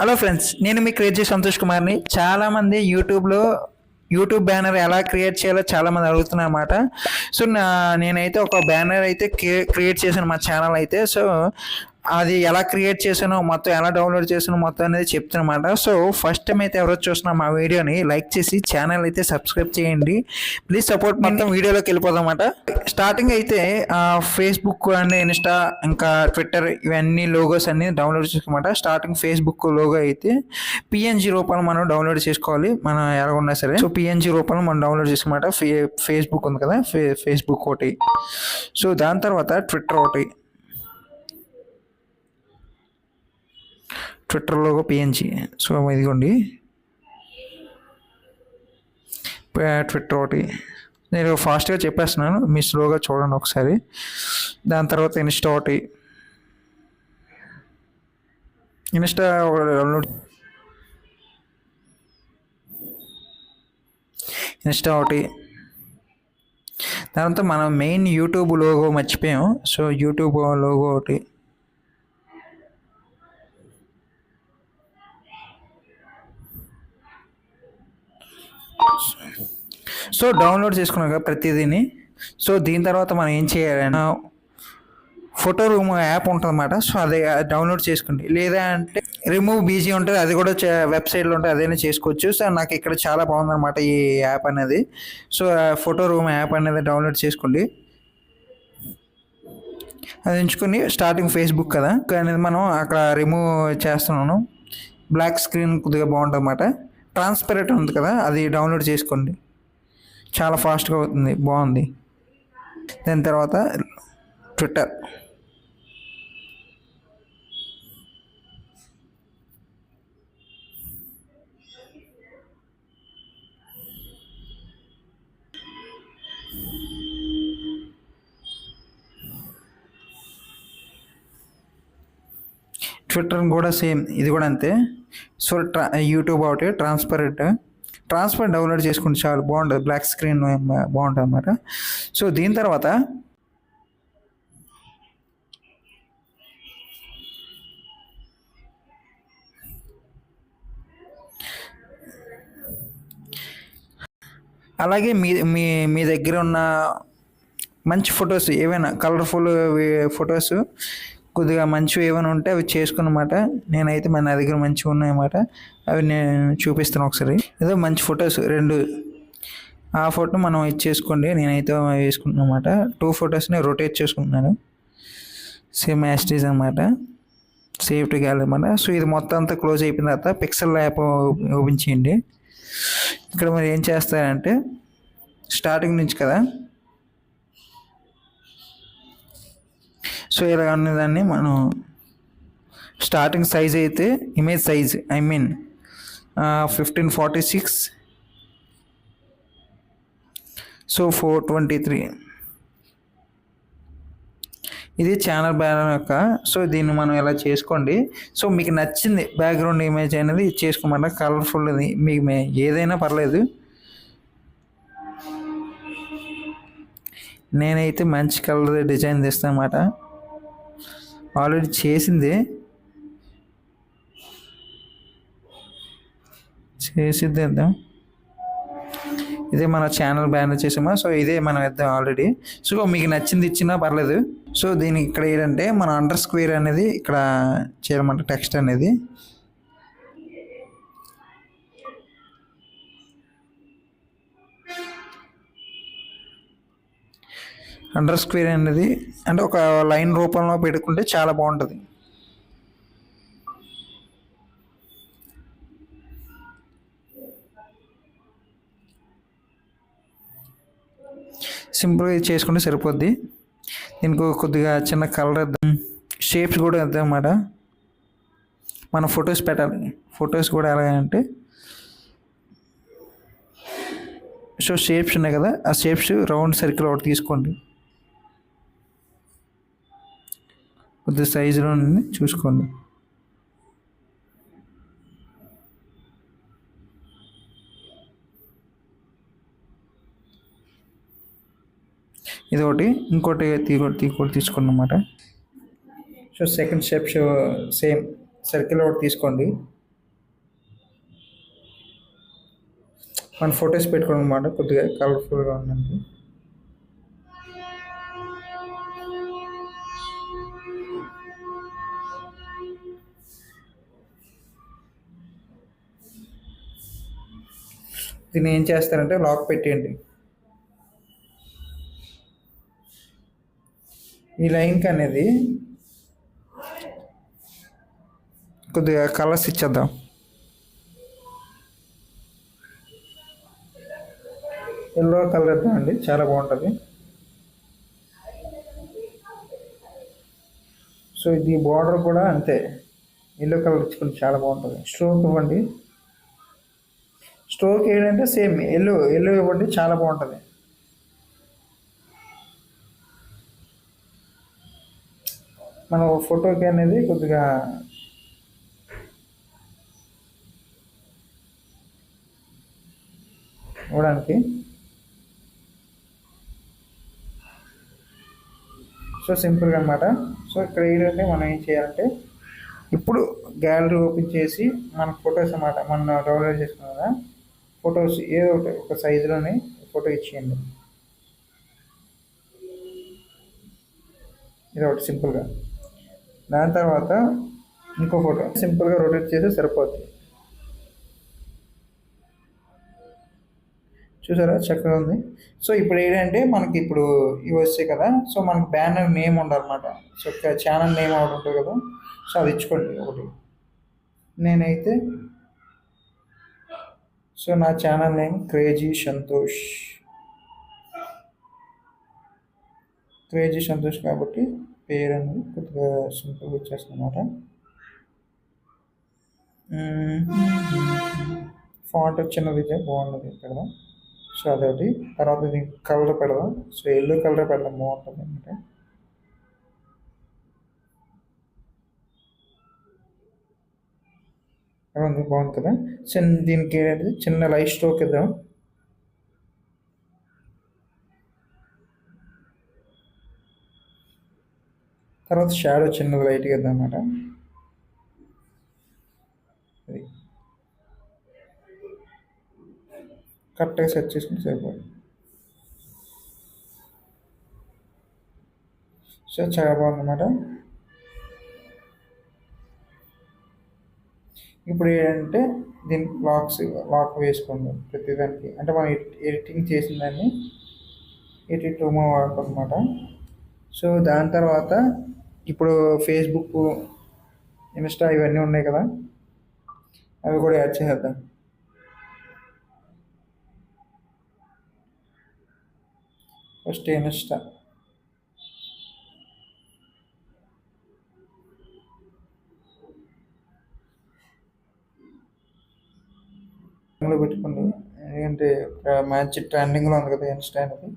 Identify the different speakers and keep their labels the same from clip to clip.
Speaker 1: Hello friends నేను మీ create చేసి సంతోష్ కుమార్ని. చాలా మంది యూట్యూబ్లో యూట్యూబ్ బ్యానర్ ఎలా క్రియేట్ చేయాలో చాలామంది అడుగుతున్నారు అనమాట సో నా నేనైతే ఒక బ్యానర్ అయితే క్రియేట్ చేశాను మా ఛానల్ అయితే. సో అది ఎలా క్రియేట్ చేశానో మొత్తం ఎలా డౌన్లోడ్ చేశానో మొత్తం అనేది చెప్తున్నమాట. సో ఫస్ట్ టైం అయితే ఎవరో చూస్తున్నా మా వీడియోని లైక్ చేసి ఛానల్ అయితే సబ్స్క్రైబ్ చేయండి. ప్లీజ్ సపోర్ట్ మొత్తం వీడియోలోకి వెళ్ళిపోదాం అన్నమాట స్టార్టింగ్ అయితే ఫేస్బుక్ అండ్ ఇన్స్టా ఇంకా ట్విట్టర్ ఇవన్నీ లోగోస్ అన్ని డౌన్లోడ్ చేసుకోమాట స్టార్టింగ్ ఫేస్బుక్ లోగో అయితే పిఎన్జి రూపంలో మనం డౌన్లోడ్ చేసుకోవాలి. మనం ఎలా ఉన్నా సరే. సో పిఎన్జి రూపంలో మనం డౌన్లోడ్ చేసుకోమాట ఫే ఫేస్బుక్ ఉంది కదా. ఫే ఫేస్బుక్ ఒకటి. సో దాని తర్వాత ట్విట్టర్ ఒకటి. ట్విట్టర్లో పిఎన్జి సో ఇదిగోండి. ట్విట్టర్ ఒకటి. నేను ఫాస్ట్గా చెప్పేస్తున్నాను. మీ స్లోగా చూడండి ఒకసారి. దాని తర్వాత ఇన్స్టా ఒకటి. ఇన్స్టా ఒక డౌన్లోడ్ ఇన్స్టా ఒకటి. దాంతో మనం మెయిన్ యూట్యూబ్ లోగో మర్చిపోయాం. సో యూట్యూబ్ లోగో ఒకటి. సో డౌన్లోడ్ చేసుకున్నాక ప్రతిదీని. సో దీని తర్వాత మనం ఏం చేయాలన్నా ఫోటో రూమ్ యాప్ ఉంటుందన్నమాట. సో అది డౌన్లోడ్ చేసుకోండి. లేదా అంటే రిమూవ్ బీజీ ఉంటుంది అది కూడా వెబ్సైట్లో ఉంటుంది అదైనా చేసుకోవచ్చు. సో నాకు ఇక్కడ చాలా బాగుందన్నమాట ఈ యాప్ అనేది. సో ఫోటో రూమ్ యాప్ అనేది డౌన్లోడ్ చేసుకోండి. అది ఎంచుకొని స్టార్టింగ్ ఫేస్బుక్ కదా. కానీ మనం అక్కడ రిమూవ్ చేస్తున్నాను. బ్లాక్ స్క్రీన్ కొద్దిగా బాగుంటుంది అన్నమాట ట్రాన్స్పరెంట్ ఉంది కదా అది డౌన్లోడ్ చేసుకోండి. చాలా ఫాస్ట్గా అవుతుంది బాగుంది. దాని తర్వాత ట్విట్టర్. ట్విట్టర్ కూడా సేమ్ ఇది కూడా అంతే. సో ట్రా యూట్యూబ్ ఒకటి ట్రాన్స్పరెంట్ ట్రాన్స్ఫర్ డౌన్లోడ్ చేసుకుంటే చాలా బాగుంటుంది బ్లాక్ స్క్రీన్ బాగుంటుంది అనమాట సో దీని తర్వాత అలాగే మీ మీ మీ దగ్గర ఉన్న మంచి ఫొటోస్ ఏవైనా కలర్ఫుల్ ఫొటోస్ కొద్దిగా మంచివి ఏమైనా ఉంటే అవి చేసుకున్నమాట. నేనైతే మన నా దగ్గర మంచివి ఉన్నాయన్నమాట. అవి నేను చూపిస్తాను ఒకసారి. ఏదో మంచి ఫొటోస్ రెండు. ఆ ఫోటో మనం ఇచ్చేసుకోండి నేనైతే వేసుకుంటున్నాను అనమాట టూ ఫొటోస్ని రొటేట్ చేసుకుంటున్నాను. సేమ్ యాస్టీస్ అనమాట సేఫ్టీ గ్యాలరీ అనమాట సో ఇది మొత్తం అంతా క్లోజ్ అయిపోయిన తర్వాత పిక్సెల్ యాప్ ఓపెన్ చేయండి. ఇక్కడ మరి ఏం చేస్తారంటే స్టార్టింగ్ నుంచి కదా సో ఇలా ఉన్నదాన్ని మనం స్టార్టింగ్ సైజ్ అయితే image size I mean fifteen forty six so four twenty three ఇది ఛానల్ బ్యానర్ యొక్క సో దీన్ని మనం ఇలా చేసుకోండి? సో మీకు నచ్చింది బ్యాక్గ్రౌండ్ ఇమేజ్ అనేది చేసుకోమంట కలర్ఫుల్ మీకు మే- ఏదైనా పర్లేదు. నేనైతే మంచి కలర్ డిజైన్ తెస్తాను అన్నమాట ఆల్రెడీ చేసింది. చేసిద్ది ఇద్దాం ఇదే మన ఛానల్ బ్యానర్ చేసామా? సో ఇదే మనం ఇద్దాం ఆల్రెడీ సో మీకు నచ్చింది ఇచ్చినా పర్లేదు. సో దీనికి ఇక్కడ ఏంటంటే మన అండర్ స్క్వేర్ అనేది ఇక్కడ చేయాలన్నమాట టెక్స్ట్ అనేది. అండర్ స్క్వేర్ అనేది అంటే ఒక లైన్ రూపంలో పెట్టుకుంటే చాలా బాగుంటుంది. సింపుల్గా చేసుకుంటే సరిపోద్ది. దీనికి కొద్దిగా చిన్న కలర్ షేప్స్ కూడా ఇద్దాం అన్నమాట. మన ఫొటోస్ పెట్టాలి. ఫొటోస్ కూడా ఎలాగంటే సో షేప్స్ ఉన్నాయి కదా ఆ షేప్స్ రౌండ్ సర్కిల్ ఒకటి తీసుకోండి. కొద్ది సైజులో చూసుకోండి. ఇది ఒకటి ఇంకోటి తీగోటి తీగోటి తీసుకోండి అనమాట so second step same circle ఒకటి తీసుకోండి. మన ఫొటోస్ పెట్టుకోండి అనమాట కొద్దిగా కలర్ఫుల్గా ఉందండి దీన్ని ఏం చేస్తారంటే లాక్ పెట్టేయండి. ఈ లైన్కి అనేది కొద్దిగా కలర్స్ ఇచ్చేద్దాం. ఎల్లో కలర్ ఇద్దామండి చాలా బాగుంటుంది. సో ఇది బార్డర్ కూడా అంతే ఎల్లో కలర్ ఇచ్చుకుంటే చాలా బాగుంటుంది. స్ట్రోక్ ఇవ్వండి. స్ట్రోక్ ఏంటంటే సేమ్ ఎల్లో ఎల్లో ఇవ్వండి చాలా బాగుంటుంది. మన ఫోటోకి అనేది కొద్దిగా ఇవ్వడానికి. సో సింపుల్గా అనమాట సో ఇక్కడ ఏంటంటే మనం ఏం చేయాలంటే ఇప్పుడు గ్యాలరీ ఓపెన్ చేసి మన ఫొటోస్ అన్నమాట మనం డౌన్లోడ్ చేసుకున్నాం కదా ఫొటోస్ ఏదో ఒకటి ఒక సైజులోనే ఫోటో ఇచ్చేయండి. ఇది ఒకటి సింపుల్గా. దాని తర్వాత ఇంకో ఫోటో. సింపుల్గా రొటేట్ చేస్తే సరిపోతుంది చూసారా? చక్కగా ఉంది. సో ఇప్పుడు ఏంటంటే మనకి ఇప్పుడు ఇవి వస్తాయి కదా సో మనకి బ్యానర్ నేమ్ ఉండాలన్నమాట. సో ఛానల్ నేమ్ ఒకటి ఉంటుంది కదా సో అది ఇచ్చుకోండి ఒకటి. నేనైతే సో నా channel name crazy Santosh. Crazy Santosh కాబట్టి పేరు అనేది కొద్దిగా సింపుల్గా వచ్చేస్తుంది అనమాట ఫాంట్ చిన్నది బాగుంటుంది బాగున్నది ఇక్కడ. సో అదొకటి. తర్వాత దీనికి కలర్ పెడదాం. సో ఎల్లో కలర్ పెడదాం బాగుంటుంది అనమాట ఉంది బాగుంది కదా చిన్న దీనికి ఏంటంటే చిన్న లైట్ స్ట్రోక్ ఇద్దాం. తర్వాత షాడో చిన్నది లైట్గా ఇద్దాం అన్నమాట. అది. కరెక్ట్గా సెట్ చేసుకుంటే సరిపోతుంది సో చాలా బాగుందన్నమాట. ఇప్పుడు ఏంటంటే దీని లాక్స్ లాక్ వేసుకోండి ప్రతిదానికి అంటే మనం ఎడిటింగ్ చేసిన దాన్ని ఎడిట్ రూమ్ వాడుకోనమాట సో దాని తర్వాత ఇప్పుడు ఫేస్బుక్ ఇన్స్టా ఇవన్నీ ఉన్నాయి కదా అవి కూడా యాడ్ చేసేద్దాం. ఫస్ట్ ఇన్స్టా లో పెట్టుకోండి మ్యాచ్ ట్రెండింగ్ ట్రెండింగ్లో ఉంది కదా ఇన్స్టా అనేది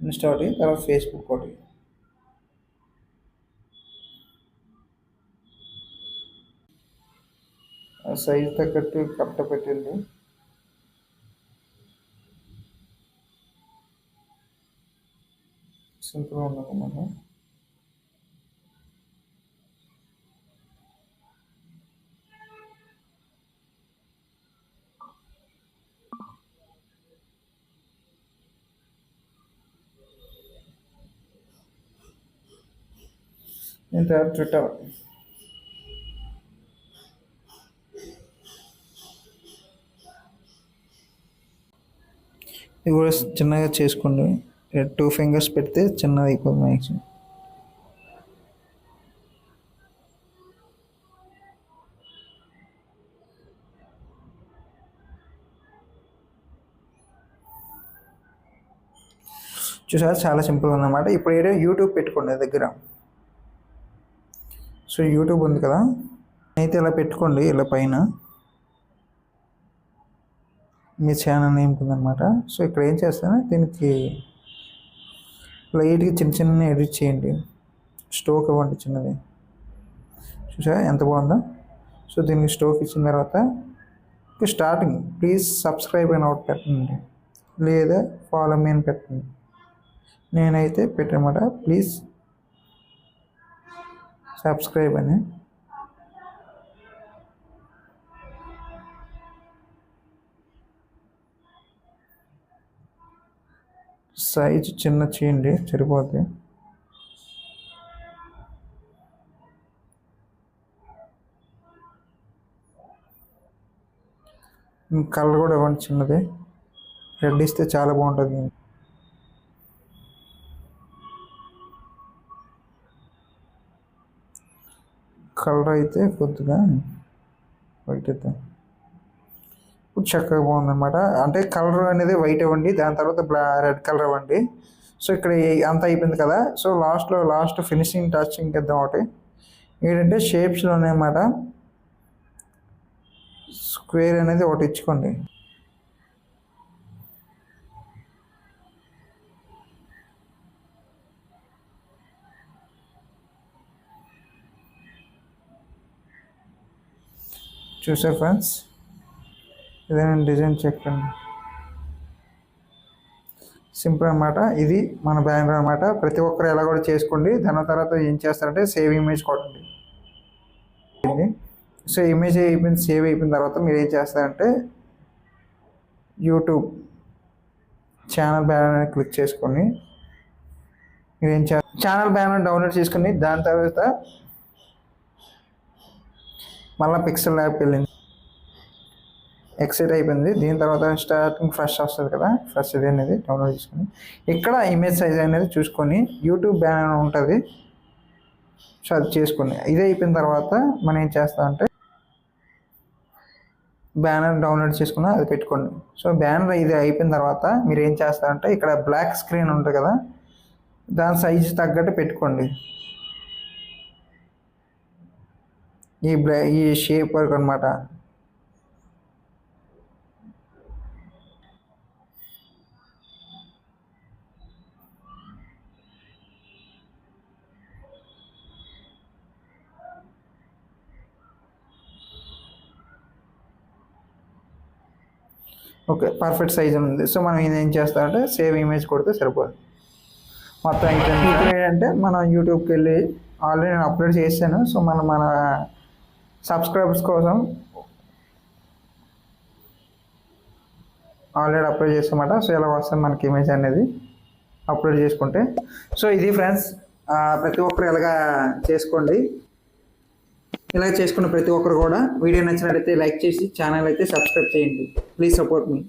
Speaker 1: ఇన్స్టా ఒకటి తర్వాత ఫేస్బుక్ ఒకటి. సైజ్ తగ్గట్టు కట్ట పెట్టింది. సింపుల్గా ఉన్నది మనం ట్విట్టర్ ఇది కూడా చిన్నగా చేసుకోండి. టూ ఫింగర్స్ పెడితే చిన్నది అయిపోతుంది మ్యాక్సిమం చూసారా? చాలా సింపుల్ ఉందన్నమాట. ఇప్పుడు ఏదో యూట్యూబ్ పెట్టుకోండి దగ్గర. సో యూట్యూబ్ ఉంది కదా. అయితే ఇలా పెట్టుకోండి ఇలా పైన. మీ ఛానల్ నేమ్ ఉందన్నమాట సో ఇక్కడ ఏం చేస్తాను దీనికి లైట్గా చిన్న చిన్న ఎడిట్ చేయండి. స్టోక్ ఇవ్వండి చిన్నది. చూసా ఎంత బాగుందో. సో దీనికి స్టోక్ ఇచ్చిన తర్వాత స్టార్టింగ్ ప్లీజ్ సబ్స్క్రైబ్ అని ఒకటి పెట్టండి. లేదా ఫాలో మీ అని పెట్టండి. నేనైతే పెట్టనమాట ప్లీజ్ సబ్స్క్రైబ్ అని. సైజు చిన్న చేయండి సరిపోద్ది. కలర్ కూడా ఇవ్వండి చిన్నది. రెడ్ ఇస్తే చాలా బాగుంటుంది. కలర్ అయితే కొద్దిగా వైట్ అయితే. ఇప్పుడు చక్కగా బాగుందన్నమాట. అంటే కలర్ అనేది వైట్ ఇవ్వండి దాని తర్వాత బ్లా రెడ్ కలర్ ఇవ్వండి. సో ఇక్కడ అంత అయిపోయింది కదా. సో లాస్ట్లో లాస్ట్ ఫినిషింగ్ టచ్ ఇంకేద్దాం ఒకటి. ఏంటంటే షేప్స్లో అనమాట స్క్వేర్ అనేది ఒకటి ఇచ్చుకోండి. చూసారు ఫ్రెండ్స్ ఏదైనా డిజైన్ చెక్కండి సింపుల్ అనమాట ఇది మన బ్యానర్ అనమాట ప్రతి ఒక్కరు ఎలా కూడా చేసుకోండి. దాని తర్వాత ఏం చేస్తారంటే సేవ్ ఇమేజ్ కొట్టండి. సో ఇమేజ్ అయిపోయింది సేవ్ అయిపోయిన తర్వాత మీరు ఏం చేస్తారంటే యూట్యూబ్ ఛానల్ బ్యానర్ అనేది క్లిక్ చేసుకొని మీరు ఏం చే ఛానల్ బ్యానర్ డౌన్లోడ్ చేసుకుని దాని తర్వాత మళ్ళీ పిక్సెల్ యాప్ వెళ్ళింది. ఎక్సైట్ అయిపోయింది. దీని తర్వాత స్టార్టింగ్ ఫస్ట్ వస్తుంది కదా. ఫస్ట్ ఇది అనేది డౌన్లోడ్ చేసుకుని. ఇక్కడ ఇమేజ్ సైజ్ అనేది చూసుకొని యూట్యూబ్ బ్యానర్ ఉంటుంది. సో అది చేసుకోండి ఇది అయిపోయిన తర్వాత మనం ఏం చేస్తామంటే బ్యానర్ డౌన్లోడ్ చేసుకున్న అది పెట్టుకోండి. సో బ్యానర్ ఇది అయిపోయిన తర్వాత మీరు ఏం చేస్తారంటే ఇక్కడ బ్లాక్ స్క్రీన్ ఉంటుంది కదా. దాని సైజ్ తగ్గట్టు పెట్టుకోండి. ఈ బ్లా ఈ షేప్ వరకు అనమాట ఓకే పర్ఫెక్ట్ సైజ్ ఉంది. సో మనం ఇది ఏం చేస్తామంటే సేవ్ ఇమేజ్ కొడితే సరిపోదు. మొత్తం ఇప్పుడు ఏంటంటే మనం యూట్యూబ్కి వెళ్ళి ఆల్రెడీ నేను అప్లోడ్ చేశాను. సో మనం మన సబ్స్క్రైబర్స్ కోసం ఆల్రెడీ అప్లోడ్ చేస్తామట సో ఇలా వస్తుంది మనకి ఇమేజ్ అనేది అప్లోడ్ చేసుకుంటే. సో ఇది ఫ్రెండ్స్ ప్రతి ఒక్కరు ఇలాగా చేసుకోండి. ఇలా చేసుకున్న ప్రతి ఒక్కరు కూడా వీడియో నచ్చినట్లయితే లైక్ చేసి ఛానల్ అయితే సబ్స్క్రైబ్ చేయండి. Please support me